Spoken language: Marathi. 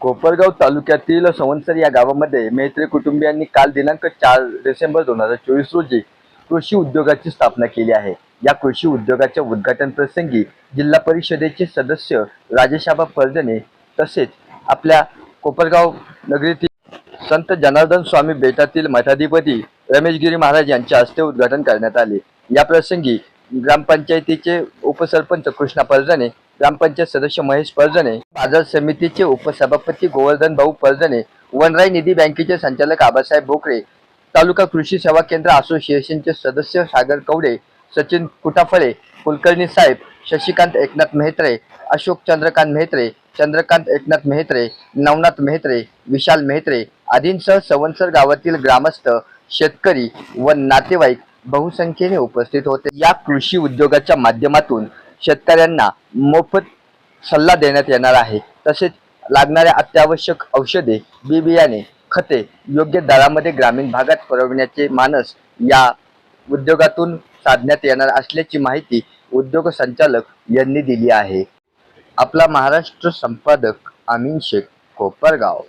कोपरगाव तालुक्यातील संवत्सर या गावामध्ये मेहत्रे कुटुंबियांनी काल दिनांक चार डिसेंबर दोन हजार चोवीस रोजी कृषी उद्योगाची स्थापना केली आहे. या कृषी उद्योगाच्या उद्घाटन प्रसंगी जिल्हा परिषदेचे सदस्य राजेशाबा फर्जने तसेच आपल्या कोपरगाव नगरीतील संत जनार्दन स्वामी बेटातील मठाधिपती रमेशगिरी महाराज यांच्या हस्ते उद्घाटन करण्यात आले. या प्रसंगी ग्रामपंचायतीचे उपसरपंच कृष्णा फर्जने ग्रामपंचायत सदस्य महेश पर्जने बाजार समितीचे उपसभापती गोवर्धन भाऊ पर्जने वनराई निधी बँकेचे संचालक आबासाहेब बोकरे तालुका कृषी सेवा केंद्र असोसिएशनचे सदस्य सागर कवडे सचिन कुटाफळे कुलकर्णी साहेब शशिकांत एकनाथ मेहत्रे अशोक चंद्रकांत मेहत्रे चंद्रकांत एकनाथ मेहत्रे नवनाथ मेहत्रे विशाल मेहत्रे आदींसह सवनसर गावातील ग्रामस्थ शेतकरी व नातेवाईक बहुसंख्येने उपस्थित होते. या कृषी उद्योगाच्या माध्यमातून शेतकऱ्यांना मोफत सल्ला देण्यात येणार आहे. तसेच लागणाऱ्या अत्यावश्यक औषधे बी बियाणे खते योग्य दरामध्ये ग्रामीण भागात पुरवण्याचे मानस या उद्योगातून साधण्यात येणार असल्याची माहिती उद्योग संचालक यांनी दिली आहे. आपला महाराष्ट्र संपादक अमीन शेख कोपरगाव.